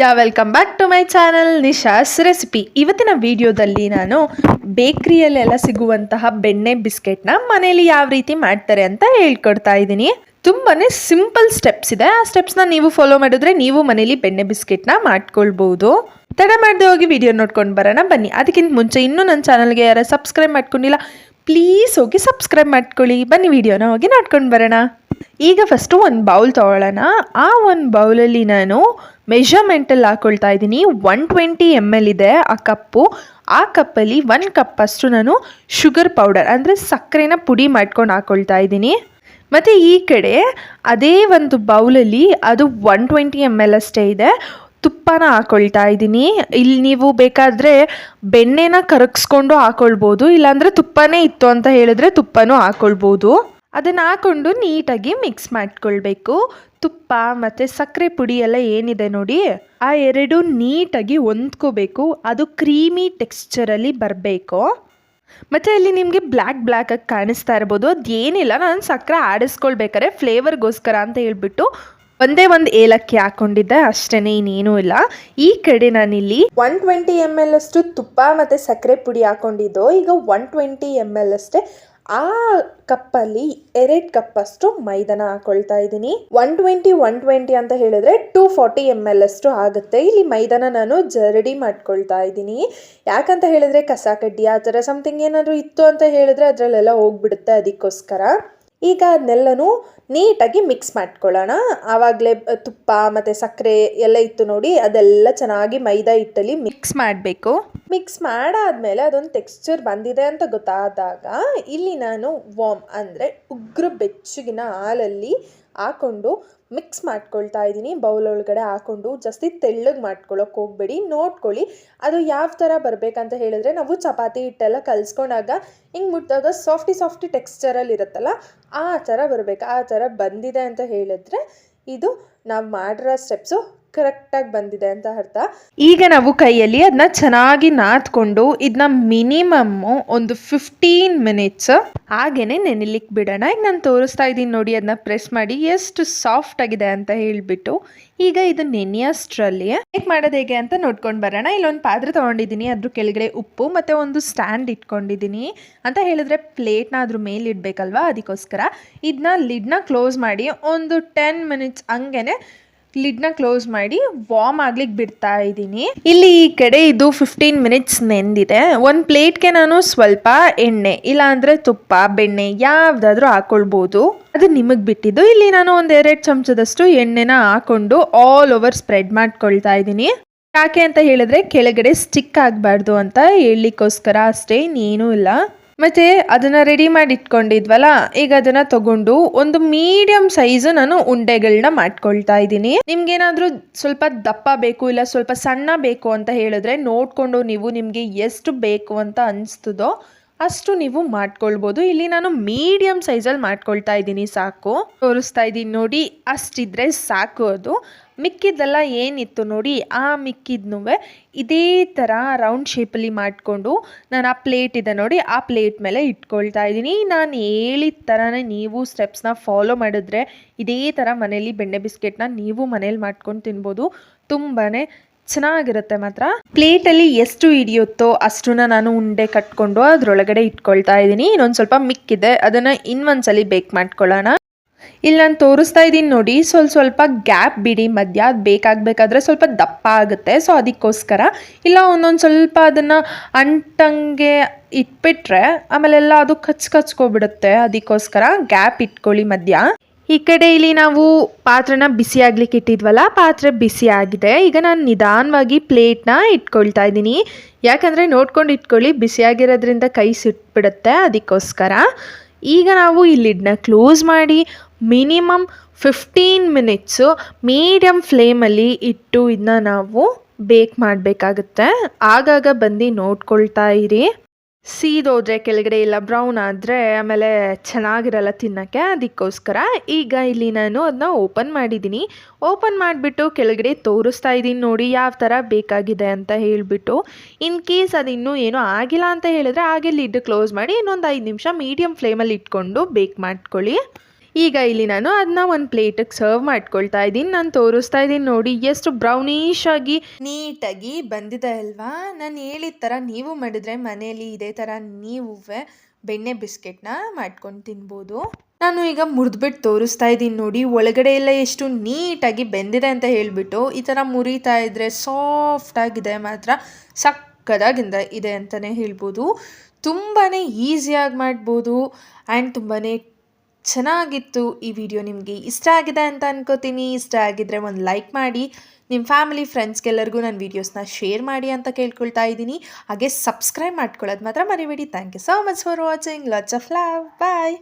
Yeah welcome back to my channel Nisha's recipe ಇವತ್ತಿನ ವಿಡಿಯೋದಲ್ಲಿ ನಾನು ಬೇಕ್ರಿಯಲ್ಲೆಲ್ಲ ಸಿಗುವಂತಹ ಬೆಣ್ಣೆ ಬಿಸ್ಕೆಟ್ನ ಮನೇಲಿ ಯಾವ ರೀತಿ ಮಾಡ್ತಾರೆ ಅಂತ ಹೇಳ್ಕೊಡ್ತಾ ಇದ್ದೀನಿ. ತುಂಬಾ ಸಿಂಪಲ್ ಸ್ಟೆಪ್ಸ್ ಇದೆ. ಆ ಸ್ಟೆಪ್ಸ್ನ ನೀವು ಫಾಲೋ ಮಾಡಿದ್ರೆ ನೀವು ಮನೇಲಿ ಬೆಣ್ಣೆ ಬಿಸ್ಕೆಟ್ನ ಮಾಡ್ಕೊಳ್ಬಹುದು ತಡ ಮಾಡದೆ ಹೋಗಿ ವಿಡಿಯೋ ನೋಡ್ಕೊಂಡು ಬರೋಣ, ಬನ್ನಿ. ಅದಕ್ಕಿಂತ ಮುಂಚೆ ಇನ್ನೂ ನನ್ನ ಚಾನಲ್ಗೆ ಯಾರು ಸಬ್ಸ್ಕ್ರೈಬ್ ಮಾಡ್ಕೊಂಡಿಲ್ಲ ಪ್ಲೀಸ್ ಹೋಗಿ ಸಬ್ಸ್ಕ್ರೈಬ್ ಮಾಡ್ಕೊಳ್ಳಿ. ಬನ್ನಿ ವಿಡಿಯೋನ ಹೋಗಿ ನೋಡ್ಕೊಂಡು ಬರೋಣ. ಈಗ ಫಸ್ಟು ಒಂದು ಬೌಲ್ ತೊಗೊಳ್ಳೋಣ. ಆ ಒಂದು ಬೌಲಲ್ಲಿ ನಾನು ಮೆಷರ್ಮೆಂಟಲ್ಲಿ ಹಾಕೊಳ್ತಾ ಇದ್ದೀನಿ. ಒನ್ ಟ್ವೆಂಟಿ ಎಂ ಎಲ್ ಇದೆ ಆ ಕಪ್ಪು. ಆ ಕಪ್ಪಲ್ಲಿ ಒನ್ ಕಪ್ ಅಷ್ಟು ನಾನು ಶುಗರ್ ಪೌಡರ್ ಅಂದರೆ ಸಕ್ಕರೆನ ಪುಡಿ ಮಾಡ್ಕೊಂಡು ಹಾಕೊಳ್ತಾ ಇದ್ದೀನಿ. ಮತ್ತು ಈ ಕಡೆ ಅದೇ ಒಂದು ಬೌಲಲ್ಲಿ ಅದು ಒನ್ ಟ್ವೆಂಟಿ ಎಂ ಎಲ್ ಅಷ್ಟೇ ಇದೆ. ತುಪ್ಪನ ಹಾಕೊಳ್ತಾ ಇದ್ದೀನಿ. ಇಲ್ಲಿ ನೀವು ಬೇಕಾದರೆ ಬೆಣ್ಣೆನ ಕರಗಿಸ್ಕೊಂಡು ಹಾಕೊಳ್ಬೋದು, ಇಲ್ಲಾಂದರೆ ತುಪ್ಪನೇ ಇತ್ತು ಅಂತ ಹೇಳಿದ್ರೆ ತುಪ್ಪನೂ ಹಾಕೊಳ್ಬೋದು. ಅದನ್ನು ಹಾಕ್ಕೊಂಡು ನೀಟಾಗಿ ಮಿಕ್ಸ್ ಮಾಡ್ಕೊಳ್ಬೇಕು. ತುಪ್ಪ ಮತ್ತು ಸಕ್ಕರೆ ಪುಡಿ ಎಲ್ಲ ಏನಿದೆ ನೋಡಿ, ಆ ಎರಡು ನೀಟಾಗಿ ಹೊಂದ್ಕೋಬೇಕು. ಅದು ಕ್ರೀಮಿ ಟೆಕ್ಸ್ಚರಲ್ಲಿ ಬರಬೇಕು. ಮತ್ತು ಅಲ್ಲಿ ನಿಮಗೆ ಬ್ಲ್ಯಾಕ್ ಬ್ಲ್ಯಾಕಾಗಿ ಕಾಣಿಸ್ತಾ ಇರ್ಬೋದು. ಅದೇನಿಲ್ಲ, ನಾನು ಸಕ್ಕರೆ ಆಡಿಸ್ಕೊಳ್ಬೇಕಾದ್ರೆ ಫ್ಲೇವರ್ಗೋಸ್ಕರ ಅಂತ ಹೇಳ್ಬಿಟ್ಟು ಒಂದೇ ಒಂದು ಏಲಕ್ಕಿ ಹಾಕೊಂಡಿದ್ದೆ ಅಷ್ಟೇ ಇನ್ನೇನೂ ಇಲ್ಲ. ಈ ಕಡೆ ನಾನಿಲ್ಲಿ ಒನ್ ಟ್ವೆಂಟಿ ಎಂ ಎಲ್ ಅಷ್ಟು ತುಪ್ಪ ಮತ್ತು ಸಕ್ಕರೆ ಪುಡಿ ಹಾಕೊಂಡಿದ್ದು. ಈಗ ಒನ್ ಟ್ವೆಂಟಿ ಎಂ ಎಲ್ ಅಷ್ಟೇ. ಆ ಕಪ್ಪಲ್ಲಿ ಎರಡು ಕಪ್ ಅಷ್ಟು ಮೈದಾನ ಹಾಕೊಳ್ತಾ ಇದ್ದೀನಿ. ಒನ್ ಟ್ವೆಂಟಿ ಒನ್ ಟ್ವೆಂಟಿ ಅಂತ ಹೇಳಿದ್ರೆ ಟೂ ಫಾರ್ಟಿ ಎಂ ಎಲ್ ಅಷ್ಟು ಆಗುತ್ತೆ. ಇಲ್ಲಿ ಮೈದಾನ ನಾನು ಜರಡಿ ಮಾಡ್ಕೊಳ್ತಾ ಇದ್ದೀನಿ. ಯಾಕಂತ ಹೇಳಿದ್ರೆ ಕಸ ಕಡ್ಡಿ, ಆ ಥರ ಸಮಥಿಂಗ್ ಏನಾದರೂ ಇತ್ತು ಅಂತ ಹೇಳಿದ್ರೆ ಅದರಲ್ಲೆಲ್ಲ ಹೋಗ್ಬಿಡುತ್ತೆ ಅದಕ್ಕೋಸ್ಕರ. ಈಗ ಅದನ್ನೆಲ್ಲನೂ ನೀಟಾಗಿ ಮಿಕ್ಸ್ ಮಾಡ್ಕೊಳ್ಳೋಣ. ಆವಾಗಲೇ ತುಪ್ಪ ಮತ್ತು ಸಕ್ಕರೆ ಎಲ್ಲ ಇತ್ತು ನೋಡಿ ಅದೆಲ್ಲ ಚೆನ್ನಾಗಿ ಮೈದಾ ಹಿಟ್ಟಲ್ಲಿ ಮಿಕ್ಸ್ ಮಾಡಬೇಕು. ಮಿಕ್ಸ್ ಮಾಡಾದಮೇಲೆ ಅದೊಂದು ಟೆಕ್ಸ್ಚರ್ ಬಂದಿದೆ ಅಂತ ಗೊತ್ತಾದಾಗ ಇಲ್ಲಿ ನಾನು ವಾಮ್ ಅಂದರೆ ಉಗ್ರ ಬೆಚ್ಚಗಿನ ಹಾಲಲ್ಲಿ ಹಾಕೊಂಡು ಮಿಕ್ಸ್ ಮಾಡ್ಕೊಳ್ತಾ ಇದ್ದೀನಿ. ಬೌಲ್ ಒಳಗಡೆ ಹಾಕೊಂಡು ಜಾಸ್ತಿ ತೆಳ್ಳಗೆ ಮಾಡ್ಕೊಳ್ಳೋಕೆ ಹೋಗ್ಬೇಡಿ. ನೋಡ್ಕೊಳ್ಳಿ. ಅದು ಯಾವ ಥರ ಬರಬೇಕಂತ ಹೇಳಿದ್ರೆ ನಾವು ಚಪಾತಿ ಹಿಟ್ಟೆಲ್ಲ ಕಲಿಸ್ಕೊಂಡಾಗ ಹಿಂಗೆ ಮುಟ್ಟಿದಾಗ ಸಾಫ್ಟಿ ಸಾಫ್ಟಿ ಟೆಕ್ಸ್ಚರಲ್ಲಿ ಇರುತ್ತಲ್ಲ, ಆ ಥರ ಬರಬೇಕು. ಆ ಥರ ಬಂದಿದೆ ಅಂತ ಹೇಳಿದ್ರೆ ಇದು ನಾವು ಮಾಡಿರೋ ಸ್ಟೆಪ್ಸು ಕರೆಕ್ಟಾಗಿ ಬಂದಿದೆ ಅಂತ ಅರ್ಥ. ಈಗ ನಾವು ಕೈಯಲ್ಲಿ ಅದನ್ನ ಚೆನ್ನಾಗಿ ನಾದ್ಕೊಂಡು ಇದನ್ನ ಮಿನಿಮಮ್ಮು ಒಂದು ಫಿಫ್ಟೀನ್ ಮಿನಿಟ್ಸ್ ಹಾಗೇನೆ ನೆನೆಲಿಕ್ಕೆ ಬಿಡೋಣ. ಈಗ ನಾನು ತೋರಿಸ್ತಾ ಇದ್ದೀನಿ ನೋಡಿ ಅದನ್ನ ಪ್ರೆಸ್ ಮಾಡಿ ಎಷ್ಟು ಸಾಫ್ಟ್ ಆಗಿದೆ ಅಂತ ಹೇಳಿಬಿಟ್ಟು. ಈಗ ಇದು ನೆನೆಯಷ್ಟರಲ್ಲಿ ಹೇಗೆ ಮಾಡೋದು ಹೇಗೆ ಅಂತ ನೋಡ್ಕೊಂಡು ಬರೋಣ. ಇಲ್ಲೊಂದು ಪಾತ್ರೆ ತೊಗೊಂಡಿದ್ದೀನಿ, ಅದ್ರ ಕೆಳಗಡೆ ಉಪ್ಪು ಮತ್ತು ಒಂದು ಸ್ಟ್ಯಾಂಡ್ ಇಟ್ಕೊಂಡಿದ್ದೀನಿ. ಅಂತ ಹೇಳಿದ್ರೆ ಪ್ಲೇಟ್ನ ಅದ್ರ ಮೇಲೆ ಇಡಬೇಕಲ್ವಾ? ಅದಕ್ಕೋಸ್ಕರ. ಇದನ್ನ ಲಿಡ್ನ ಕ್ಲೋಸ್ ಮಾಡಿ ಒಂದು ಟೆನ್ ಮಿನಿಟ್ಸ್ ಹಂಗೇನೆ ಲಿಡ್ನ ಕ್ಲೋಸ್ ಮಾಡಿ ವಾರ್ಮ್ ಆಗ್ಲಿಕ್ಕೆ ಬಿಡ್ತಾ ಇದ್ದೀನಿ. ಇಲ್ಲಿ ಈ ಕಡೆ ಇದು ಫಿಫ್ಟೀನ್ ಮಿನಿಟ್ಸ್ ನೆಂದಿದೆ. ಒಂದು ಪ್ಲೇಟ್ಗೆ ನಾನು ಸ್ವಲ್ಪ ಎಣ್ಣೆ, ಇಲ್ಲಾಂದ್ರೆ ತುಪ್ಪ, ಬೆಣ್ಣೆ ಯಾವುದಾದ್ರೂ ಹಾಕೊಳ್ಬೋದು. ಅದು ನಿಮಗೆ ಬಿಟ್ಟಿದ್ದು. ಇಲ್ಲಿ ನಾನು ಒಂದು ಎರಡು ಚಮಚದಷ್ಟು ಎಣ್ಣೆನ ಹಾಕೊಂಡು ಆಲ್ ಓವರ್ ಸ್ಪ್ರೆಡ್ ಮಾಡ್ಕೊಳ್ತಾ ಇದ್ದೀನಿ. ಯಾಕೆ ಅಂತ ಹೇಳಿದ್ರೆ ಕೆಳಗಡೆ ಸ್ಟಿಕ್ ಆಗಬಾರ್ದು ಅಂತ ಹೇಳಲಿಕ್ಕೋಸ್ಕರ ಅಷ್ಟೇ ಇನ್ನೇನೂ ಇಲ್ಲ. ಮತ್ತೆ ಅದನ್ನ ರೆಡಿ ಮಾಡಿ ಇಟ್ಕೊಂಡಿದ್ವಲ್ಲ ಈಗ ಅದನ್ನ ತಗೊಂಡು ಒಂದು ಮೀಡಿಯಂ ಸೈಜ್ ನಾನು ಉಂಡೆಗಳನ್ನ ಮಾಡ್ಕೊಳ್ತಾ ಇದ್ದೀನಿ. ನಿಮ್ಗೇನಾದ್ರೂ ಸ್ವಲ್ಪ ದಪ್ಪ ಬೇಕು ಇಲ್ಲ ಸ್ವಲ್ಪ ಸಣ್ಣ ಬೇಕು ಅಂತ ಹೇಳಿದ್ರೆ ನೋಡ್ಕೊಂಡು ನೀವು ನಿಮಗೆ ಎಷ್ಟು ಬೇಕು ಅಂತ ಅನಿಸ್ತದೋ ಅಷ್ಟು ನೀವು ಮಾಡ್ಕೊಳ್ಬೋದು. ಇಲ್ಲಿ ನಾನು ಮೀಡಿಯಂ ಸೈಜಲ್ಲಿ ಮಾಡ್ಕೊಳ್ತಾ ಇದ್ದೀನಿ ಸಾಕು. ತೋರಿಸ್ತಾ ಇದ್ದೀನಿ ನೋಡಿ, ಅಷ್ಟಿದ್ರೆ ಸಾಕು ಅದು. ಮಿಕ್ಕಿದ್ದೆಲ್ಲ ಏನಿತ್ತು ನೋಡಿ, ಆ ಮಿಕ್ಕಿದ್ನು ಇದೇ ಥರ ರೌಂಡ್ ಶೇಪಲ್ಲಿ ಮಾಡಿಕೊಂಡು ನಾನು ಆ ಪ್ಲೇಟ್ ಇದೆ ನೋಡಿ, ಆ ಪ್ಲೇಟ್ ಮೇಲೆ ಇಟ್ಕೊಳ್ತಾ ಇದ್ದೀನಿ. ನಾನು ಹೇಳಿದ ಥರನೇ ನೀವು ಸ್ಟೆಪ್ಸ್ನ ಫಾಲೋ ಮಾಡಿದ್ರೆ ಇದೇ ಥರ ಮನೇಲಿ ಬೆಣ್ಣೆ ಬಿಸ್ಕೆಟ್ನ ನೀವು ಮನೇಲಿ ಮಾಡ್ಕೊಂಡು ತಿನ್ಬೋದು. ತುಂಬಾ ಚೆನ್ನಾಗಿರುತ್ತೆ ಮಾತ್ರ. ಪ್ಲೇಟಲ್ಲಿ ಎಷ್ಟು ಹಿಡಿಯುತ್ತೋ ಅಷ್ಟನ್ನ ನಾನು ಉಂಡೆ ಕಟ್ಕೊಂಡು ಅದರೊಳಗಡೆ ಇಟ್ಕೊಳ್ತಾ ಇದ್ದೀನಿ. ಇನ್ನೊಂದು ಸ್ವಲ್ಪ ಮಿಕ್ಕಿದೆ. ಅದನ್ನು ಇನ್ನೊಂದ್ಸಲಿ ಬೇಕ್ ಮಾಡ್ಕೊಳ್ಳೋಣ. ಇಲ್ಲಿ ನಾನು ತೋರಿಸ್ತಾ ಇದ್ದೀನಿ ನೋಡಿ. ಸ್ವಲ್ಪ ಸ್ವಲ್ಪ ಗ್ಯಾಪ್ ಬಿಡಿ. ಮಧ್ಯ ಅದು ಬೇಕಾಗಬೇಕಾದ್ರೆ ಸ್ವಲ್ಪ ದಪ್ಪ ಆಗುತ್ತೆ. ಸೊ, ಅದಕ್ಕೋಸ್ಕರ. ಇಲ್ಲ, ಒಂದೊಂದು ಸ್ವಲ್ಪ ಅದನ್ನು ಅಂಟಂಗೆ ಇಟ್ಬಿಟ್ರೆ ಆಮೇಲೆಲ್ಲ ಅದು ಕಚ್ ಕಚ್ಕೊಬಿಡುತ್ತೆ. ಅದಕ್ಕೋಸ್ಕರ ಗ್ಯಾಪ್ ಇಟ್ಕೊಳ್ಳಿ ಮಧ್ಯ. ಈ ಕಡೆ ಇಲ್ಲಿ ನಾವು ಪಾತ್ರೆನ ಬಿಸಿ ಆಗ್ಲಿಕ್ಕೆ ಇಟ್ಟಿದ್ವಲ್ಲ, ಪಾತ್ರೆ ಬಿಸಿ ಆಗಿದೆ. ಈಗ ನಾನು ನಿಧಾನವಾಗಿ ಪ್ಲೇಟ್ನ ಇಟ್ಕೊಳ್ತಾ ಇದ್ದೀನಿ. ಯಾಕಂದರೆ ನೋಡ್ಕೊಂಡು ಇಟ್ಕೊಳ್ಳಿ ಬಿಸಿಯಾಗಿರೋದ್ರಿಂದ ಕೈ ಸುಟ್ಬಿಡುತ್ತೆ ಅದಕ್ಕೋಸ್ಕರ. ಈಗ ನಾವು ಈ ಲಿಡ್ನ ಕ್ಲೋಸ್ ಮಾಡಿ, ಮಿನಿಮಮ್ ಫಿಫ್ಟೀನ್ ಮಿನಿಟ್ಸು ಮೀಡಿಯಮ್ ಫ್ಲೇಮಲ್ಲಿ ಇಟ್ಟು ಇದನ್ನ ನಾವು ಬೇಕ್ ಮಾಡಬೇಕಾಗುತ್ತೆ. ಆಗಾಗ ಬಂದು ನೋಡ್ಕೊಳ್ತಾ ಇರಿ. ಸೀದೋದ್ರೆ ಕೆಳಗಡೆ ಇಲ್ಲ ಬ್ರೌನ್ ಆದರೆ ಆಮೇಲೆ ಚೆನ್ನಾಗಿರಲ್ಲ ತಿನ್ನೋಕ್ಕೆ. ಅದಕ್ಕೋಸ್ಕರ ಈಗ ಇಲ್ಲಿ ನಾನು ಅದನ್ನ ಓಪನ್ ಮಾಡಿದ್ದೀನಿ. ಓಪನ್ ಮಾಡಿಬಿಟ್ಟು ಕೆಳಗಡೆ ತೋರಿಸ್ತಾ ಇದ್ದೀನಿ ನೋಡಿ ಯಾವ ಥರ ಬೇಕಾಗಿದೆ ಅಂತ ಹೇಳಿಬಿಟ್ಟು. ಇನ್ ಕೇಸ್ ಅದು ಇನ್ನೂ ಏನೂ ಆಗಿಲ್ಲ ಅಂತ ಹೇಳಿದ್ರೆ ಹಾಗೆ ಲಿಡ್ ಕ್ಲೋಸ್ ಮಾಡಿ ಇನ್ನೊಂದು ಐದು ನಿಮಿಷ ಮೀಡಿಯಮ್ ಫ್ಲೇಮಲ್ಲಿ ಇಟ್ಕೊಂಡು ಬೇಕ್ ಮಾಡ್ಕೊಳ್ಳಿ. ಈಗ ಇಲ್ಲಿ ನಾನು ಅದನ್ನ ಒಂದು ಪ್ಲೇಟಿಗೆ ಸರ್ವ್ ಮಾಡ್ಕೊಳ್ತಾ ಇದ್ದೀನಿ. ನಾನು ತೋರಿಸ್ತಾ ಇದ್ದೀನಿ ನೋಡಿ, ಎಷ್ಟು ಬ್ರೌನಿಶ್ ಆಗಿ ನೀಟಾಗಿ ಬಂದಿದೆ ಅಲ್ವಾ? ನಾನು ಹೇಳಿದ ಥರ ನೀವು ಮಾಡಿದ್ರೆ ಮನೆಯಲ್ಲಿ ಇದೇ ಥರ ನೀವು ಬೆಣ್ಣೆ ಬಿಸ್ಕೆಟ್ನ ಮಾಡ್ಕೊಂಡು ತಿನ್ಬೋದು. ನಾನು ಈಗ ಮುರಿದ್ಬಿಟ್ಟು ತೋರಿಸ್ತಾ ಇದ್ದೀನಿ ನೋಡಿ, ಒಳಗಡೆ ಎಲ್ಲ ಎಷ್ಟು ನೀಟಾಗಿ ಬೆಂದಿದೆ ಅಂತ ಹೇಳಿಬಿಟ್ಟು, ಈ ಥರ ಮುರಿತಾ ಇದ್ರೆ ಸಾಫ್ಟ್ ಆಗಿದೆ ಮಾತ್ರ, ಸಕ್ಕದಾಗಿಂದ ಇದೆ ಅಂತಲೇ ಹೇಳ್ಬೋದು. ತುಂಬಾ ಈಸಿಯಾಗಿ ಮಾಡ್ಬೋದು ಆ್ಯಂಡ್ ತುಂಬಾ ಚೆನ್ನಾಗಿತ್ತು ಈ ವಿಡಿಯೋ ನಿಮಗೆ. ಇಷ್ಟ ಆಗಿದೆ ಅಂತ ಅನ್ಕೋತೀನಿ. ಇಷ್ಟ ಆಗಿದ್ರೆ ಒಂದು ಲೈಕ್ ಮಾಡಿ. ನಿಮ್ಮ ಫ್ಯಾಮಿಲಿ ಫ್ರೆಂಡ್ಸ್ಗೆಲ್ಲರಿಗೂ ನನ್ನ ವೀಡಿಯೋಸ್ನ ಶೇರ್ ಮಾಡಿ ಅಂತ ಕೇಳ್ಕೊಳ್ತಾ ಇದ್ದೀನಿ. ಹಾಗೆ ಸಬ್ಸ್ಕ್ರೈಬ್ ಮಾಡ್ಕೊಳ್ಳೋದು ಮಾತ್ರ ಮರಿಬೇಡಿ. Thank you so much for watching lots of love bye